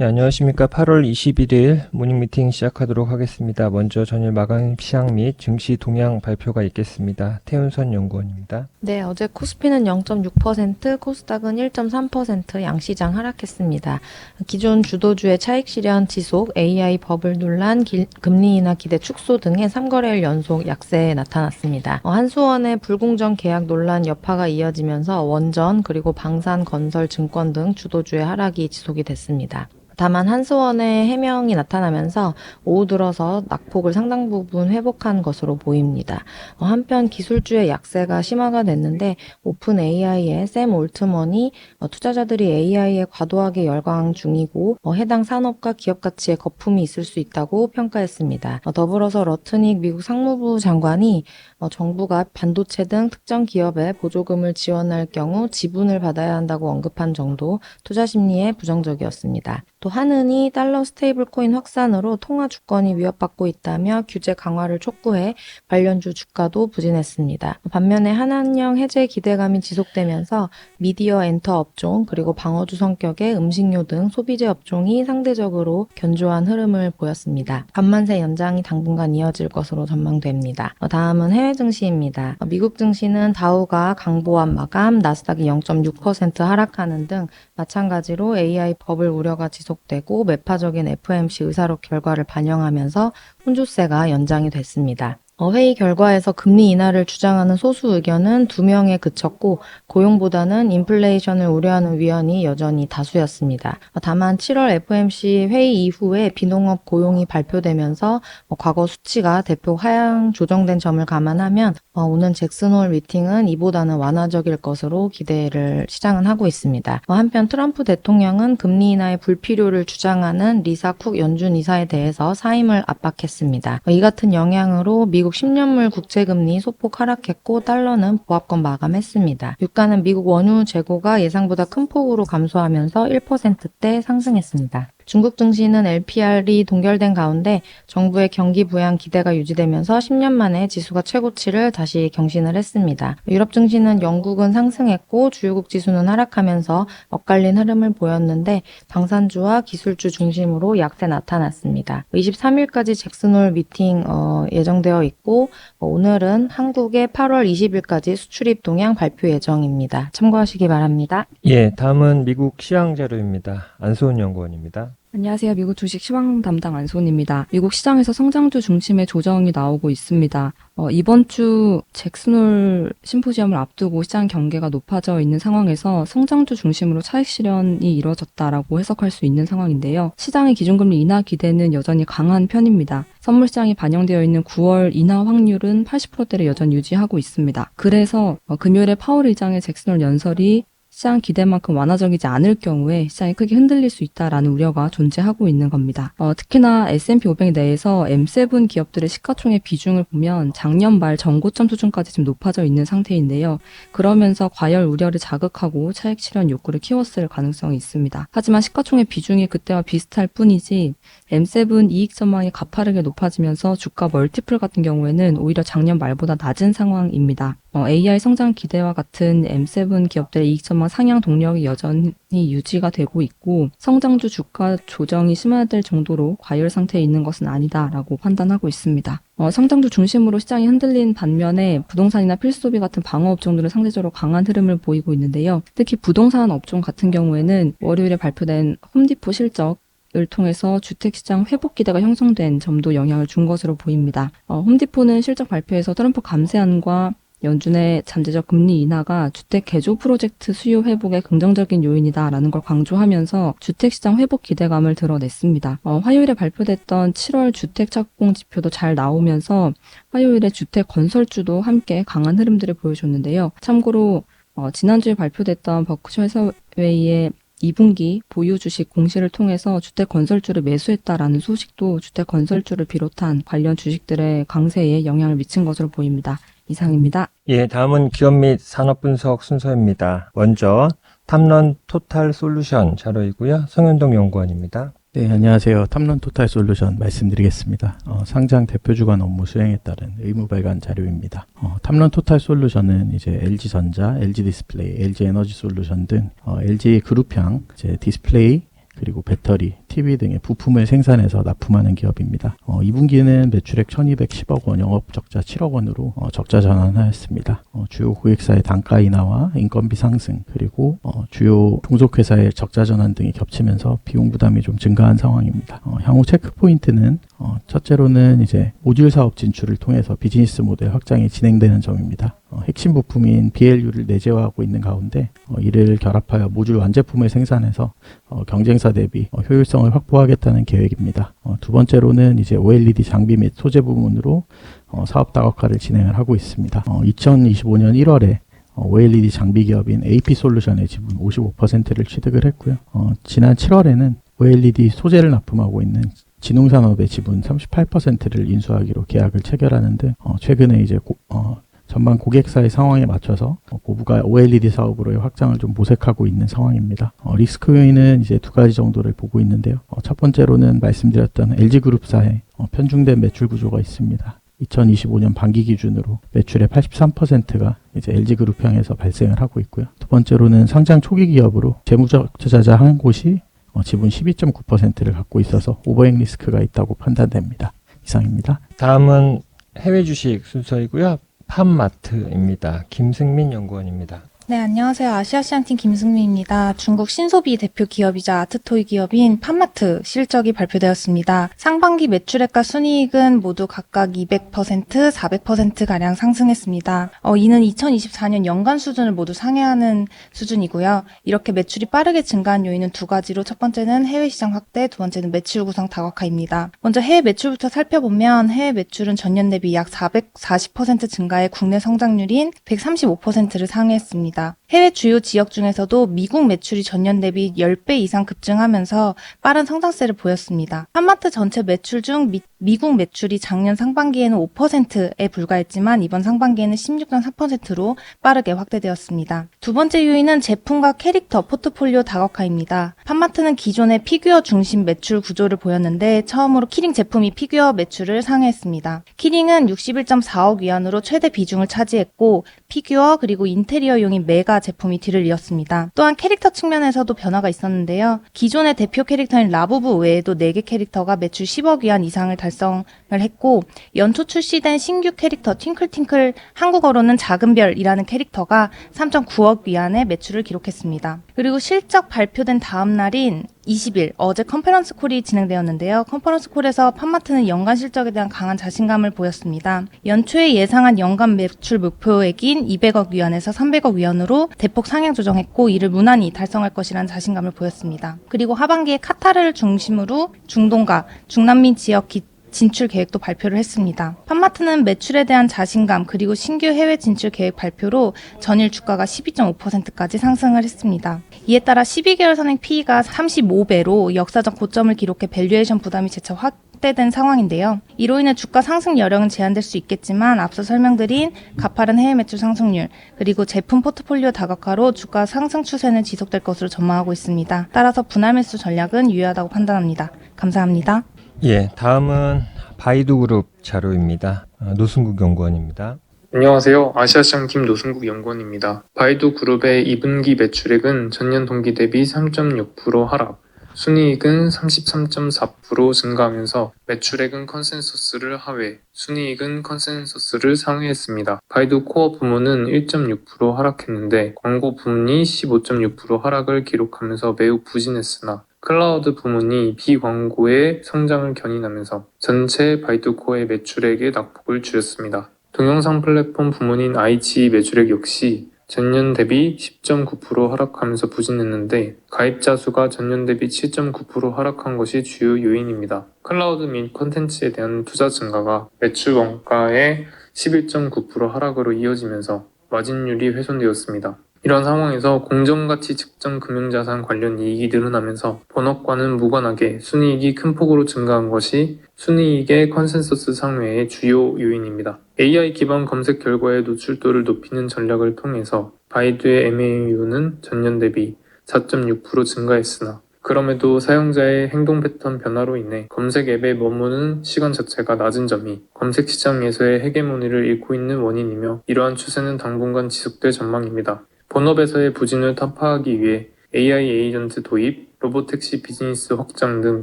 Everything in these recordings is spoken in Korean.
네, 안녕하십니까. 8월 21일 모닝 미팅 시작하도록 하겠습니다. 먼저 전일 마감 시향 및 증시 동향 발표가 있겠습니다. 태훈선 연구원입니다. 네, 어제 코스피는 0.6%, 코스닥은 1.3% 양시장 하락했습니다. 기존 주도주의 차익 실현 지속, AI 버블 논란, 길- 금리 인하 기대 축소 등의 3거래일 연속 약세에 나타났습니다. 어, 한수원의 불공정 계약 논란 여파가 이어지면서 원전 그리고 방산 건설 증권 등 주도주의 하락이 지속이 됐습니다. 다만 한수원의 해명이 나타나면서 오후 들어서 낙폭을 상당 부분 회복한 것으로 보입니다. 어, 한편 기술주의 약세가 심화가 됐는데 오픈 AI의 샘 올트먼이 어, 투자자들이 AI에 과도하게 열광 중이고 어, 해당 산업과 기업 가치에 거품이 있을 수 있다고 평가했습니다. 어, 더불어서 러트닉 미국 상무부 장관이 어, 정부가 반도체 등 특정 기업에 보조금을 지원할 경우 지분을 받아야 한다고 언급한 정도 투자 심리에 부정적이었습니다. 또 한은이 달러 스테이블 코인 확산으로 통화 주권이 위협받고 있다며 규제 강화를 촉구해 관련주 주가도 부진했습니다. 반면에 한한령 해제 기대감이 지속되면서 미디어 엔터 업종 그리고 방어주 성격의 음식료 등 소비재 업종이 상대적으로 견조한 흐름을 보였습니다. 간만세 연장이 당분간 이어질 것으로 전망됩니다. 어, 다음은 해외 증시입니다. 어, 미국 증시는 다우가 강보한 마감, 나스닥이 0.6% 하락하는 등 마찬가지로 AI 버블 우려가 지속 되고 매파적인 FMC 의사록 결과를 반영하면서 혼조세가 연장이 됐습니다. 어, 회의 결과에서 금리 인하를 주장하는 소수 의견은 두 명에 그쳤고 고용보다는 인플레이션을 우려하는 위원이 여전히 다수였습니다. 어, 다만 7월 FMC 회의 이후에 비농업 고용이 발표되면서 어, 과거 수치가 대폭 하향 조정된 점을 감안하면 어, 오는 잭슨홀 미팅은 이보다는 완화적일 것으로 기대를 시장은 하고 있습니다. 어, 한편 트럼프 대통령은 금리 인하의 불필요를 주장하는 리사 쿡 연준 이사에 대해서 사임을 압박했습니다. 어, 이 같은 영향으로 미국 10년물 국채금리 소폭 하락했고 달러는 보합권 마감했습니다. 유가는 미국 원유 재고가 예상보다 큰 폭으로 감소하면서 1%대 상승했습니다. 중국 증시는 LPR이 동결된 가운데 정부의 경기 부양 기대가 유지되면서 10년 만에 지수가 최고치를 다시 경신을 했습니다. 유럽 증시는 영국은 상승했고 주요국 지수는 하락하면서 엇갈린 흐름을 보였는데 방산주와 기술주 중심으로 약세 나타났습니다. 23일까지 잭슨홀 미팅 어, 예정되어 있고 어, 오늘은 한국의 8월 20일까지 수출입 동향 발표 예정입니다. 참고하시기 바랍니다. 예, 다음은 미국 시황 자료입니다. 안소은 연구원입니다. 안녕하세요. 미국 주식 시황 담당 안손입니다. 미국 시장에서 성장주 중심의 조정이 나오고 있습니다. 어, 이번 주 잭슨홀 심포지엄을 앞두고 시장 경계가 높아져 있는 상황에서 성장주 중심으로 차익 실현이 이루어졌다라고 해석할 수 있는 상황인데요. 시장의 기준금리 인하 기대는 여전히 강한 편입니다. 선물 시장이 반영되어 있는 9월 인하 확률은 80%대를 여전히 유지하고 있습니다. 그래서 어, 금요일에 파월 의장의 잭슨홀 연설이 시장 기대만큼 완화적이지 않을 경우에 시장이 크게 흔들릴 수 있다라는 우려가 존재하고 있는 겁니다. 어, 특히나 S&P 500 내에서 M7 기업들의 시가총액 비중을 보면 작년 말 전고점 수준까지 지금 높아져 있는 상태인데요. 그러면서 과열 우려를 자극하고 차익 실현 욕구를 키웠을 가능성이 있습니다. 하지만 시가총액 비중이 그때와 비슷할 뿐이지 M7 이익 전망이 가파르게 높아지면서 주가 멀티플 같은 경우에는 오히려 작년 말보다 낮은 상황입니다. 어, AI 성장 기대와 같은 M7 기업들의 이익 전망 상향 동력이 여전히 유지가 되고 있고 성장주 주가 조정이 심화될 정도로 과열 상태에 있는 것은 아니다라고 판단하고 있습니다. 어, 성장주 중심으로 시장이 흔들린 반면에 부동산이나 필수소비 같은 방어 업종들은 상대적으로 강한 흐름을 보이고 있는데요. 특히 부동산 업종 같은 경우에는 월요일에 발표된 홈디포 실적 을 통해서 주택시장 회복 기대가 형성된 점도 영향을 준 것으로 보입니다. 어, 홈디포는 실적 발표에서 트럼프 감세안과 연준의 잠재적 금리 인하가 주택 개조 프로젝트 수요 회복의 긍정적인 요인이다라는 걸 강조하면서 주택 시장 회복 기대감을 드러냈습니다. 어, 화요일에 발표됐던 7월 주택 착공 지표도 잘 나오면서 화요일에 주택 건설주도 함께 강한 흐름들을 보여줬는데요. 참고로 어, 지난주에 발표됐던 버크셔 해서웨이의 2분기 보유 주식 공시를 통해서 주택 건설주를 매수했다라는 소식도 주택 건설주를 비롯한 관련 주식들의 강세에 영향을 미친 것으로 보입니다. 이상입니다. 예, 다음은 기업 및 산업 분석 순서입니다. 먼저 탐런 토탈 솔루션 자료이고요. 성현동 연구원입니다. 네, 안녕하세요. 탐론 토탈 솔루션 말씀드리겠습니다. 어, 상장 대표 주관 업무 수행에 따른 의무 발간 자료입니다. 어, 탐론 토탈 솔루션은 이제 LG전자, LG 디스플레이, LG 에너지 솔루션 등 어, LG 그룹형 이제 디스플레이 그리고 배터리, TV 등의 부품을 생산해서 납품하는 기업입니다. 어, 2분기는 매출액 1210억 원, 영업 적자 7억 원으로 어, 적자 전환하였습니다. 어, 주요 고객사의 단가 인하와 인건비 상승, 그리고 어, 주요 종속회사의 적자 전환 등이 겹치면서 비용 부담이 좀 증가한 상황입니다. 어, 향후 체크 포인트는 어, 첫째로는 이제 모듈 사업 진출을 통해서 비즈니스 모델 확장이 진행되는 점입니다. 어, 핵심 부품인 BLU를 내재화하고 있는 가운데 어, 이를 결합하여 모듈 완제품을 생산해서 어, 경쟁사 대비 어, 효율성을 확보하겠다는 계획입니다. 어, 두 번째로는 이제 OLED 장비 및 소재 부문으로 어, 사업 다각화를 진행을 하고 있습니다. 어, 2025년 1월에 어, OLED 장비 기업인 AP솔루션의 지분 55%를 취득을 했고요. 어, 지난 7월에는 OLED 소재를 납품하고 있는 진흥산업의 지분 38%를 인수하기로 계약을 체결하는 등 어, 최근에 이제 고- 어, 전반 고객사의 상황에 맞춰서 어, 고부가 OLED 사업으로의 확장을 좀 모색하고 있는 상황입니다. 어, 리스크 요인은 이제 두 가지 정도를 보고 있는데요. 어, 첫 번째로는 말씀드렸던 LG그룹사의 어, 편중된 매출 구조가 있습니다. 2025년 반기 기준으로 매출의 83%가 이제 LG그룹형에서 발생을 하고 있고요. 두 번째로는 상장 초기 기업으로 재무적자자 한 곳이 어, 지분 12.9%를 갖고 있어서 오버행 리스크가 있다고 판단됩니다. 이상입니다. 다음은 해외 주식 순서이고요. 팜마트입니다. 김승민 연구원입니다. 네, 안녕하세요. 아시아시안팀 김승미입니다. 중국 신소비 대표 기업이자 아트토이 기업인 팜마트 실적이 발표되었습니다. 상반기 매출액과 순이익은 모두 각각 200%, 400%가량 상승했습니다. 어, 이는 2024년 연간 수준을 모두 상회하는 수준이고요. 이렇게 매출이 빠르게 증가한 요인은 두 가지로 첫 번째는 해외 시장 확대, 두 번째는 매출 구성 다각화입니다. 먼저 해외 매출부터 살펴보면 해외 매출은 전년 대비 약 440% 증가해 국내 성장률인 135%를 상회했습니다. 있다. 해외 주요 지역 중에서도 미국 매출이 전년 대비 10배 이상 급증하면서 빠른 성장세를 보였습니다. 한마트 전체 매출 중 미, 미국 매출이 작년 상반기에는 5%에 불과했지만 이번 상반기에는 16.4%로 빠르게 확대되었습니다. 두 번째 요인은 제품과 캐릭터 포트폴리오 다각화입니다. 판마트는 기존의 피규어 중심 매출 구조를 보였는데 처음으로 키링 제품이 피규어 매출을 상회했습니다. 키링은 61.4억 위안으로 최대 비중을 차지했고 피규어 그리고 인테리어용인 메가 제품이 뒤를 이었습니다. 또한 캐릭터 측면에서도 변화가 있었는데요. 기존의 대표 캐릭터인 라부부 외에도 4개 캐릭터가 매출 10억 위안 이상을 달성을 했고 연초 출시된 신규 캐릭터 팅클팅클 한국어로는 작은 별이라는 캐릭터가 3.9억 위안의 매출을 기록했습니다. 그리고 실적 발표된 다음 날인 20일 어제 컨퍼런스 콜이 진행되었는데요. 컨퍼런스 콜에서 팜마트는 연간 실적에 대한 강한 자신감을 보였습니다. 연초에 예상한 연간 매출 목표액인 200억 위안에서 300억 위안으로 대폭 상향 조정했고 이를 무난히 달성할 것이라는 자신감을 보였습니다. 그리고 하반기에 카타르를 중심으로 중동과 중남미 지역 기 진출 계획도 발표를 했습니다. 팜마트는 매출에 대한 자신감 그리고 신규 해외 진출 계획 발표로 전일 주가가 12.5%까지 상승을 했습니다. 이에 따라 12개월 선행 P가 35배로 역사적 고점을 기록해 밸류에이션 부담이 재차 확대된 상황인데요. 이로 인해 주가 상승 여력은 제한될 수 있겠지만 앞서 설명드린 가파른 해외 매출 상승률 그리고 제품 포트폴리오 다각화로 주가 상승 추세는 지속될 것으로 전망하고 있습니다. 따라서 분할 매수 전략은 유효하다고 판단합니다. 감사합니다. 예, 다음은 바이두 그룹 자료입니다. 어, 노승국 연구원입니다. 안녕하세요. 아시아시장팀 노승국 연구원입니다. 바이두 그룹의 2분기 매출액은 전년 동기 대비 3.6% 하락, 순이익은 33.4% 증가하면서 매출액은 컨센서스를 하회, 순이익은 컨센서스를 상회했습니다. 바이두 코어 부문은 1.6% 하락했는데 광고 부문이 15.6% 하락을 기록하면서 매우 부진했으나 클라우드 부문이 비광고의 성장을 견인하면서 전체 바이두 코어의 매출액의 낙폭을 줄였습니다. 동영상 플랫폼 부문인 IG 매출액 역시 전년 대비 10.9% 하락하면서 부진했는데 가입자 수가 전년 대비 7.9% 하락한 것이 주요 요인입니다. 클라우드 및 콘텐츠에 대한 투자 증가가 매출 원가의 11.9% 하락으로 이어지면서 마진율이 훼손되었습니다. 이런 상황에서 공정가치 측정 금융자산 관련 이익이 늘어나면서 본업과는 무관하게 순이익이 큰 폭으로 증가한 것이 순이익의 컨센서스 상회의 주요 요인입니다. AI 기반 검색 결과의 노출도를 높이는 전략을 통해서 바이두의 MAU는 전년 대비 4.6% 증가했으나 그럼에도 사용자의 행동 패턴 변화로 인해 검색 앱에 머무는 시간 자체가 낮은 점이 검색 시장에서의 헤게모니를 잃고 있는 원인이며 이러한 추세는 당분간 지속될 전망입니다. 본업에서의 부진을 타파하기 위해 AI 에이전트 도입, 로보택시 비즈니스 확장 등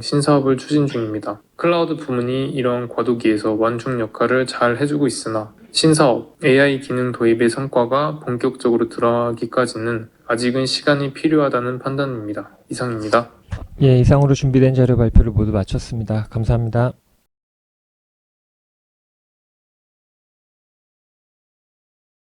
신사업을 추진 중입니다. 클라우드 부문이 이런 과도기에서 완충 역할을 잘 해주고 있으나 신사업, AI 기능 도입의 성과가 본격적으로 드러나기까지는 아직은 시간이 필요하다는 판단입니다. 이상입니다. 예, 이상으로 준비된 자료 발표를 모두 마쳤습니다. 감사합니다.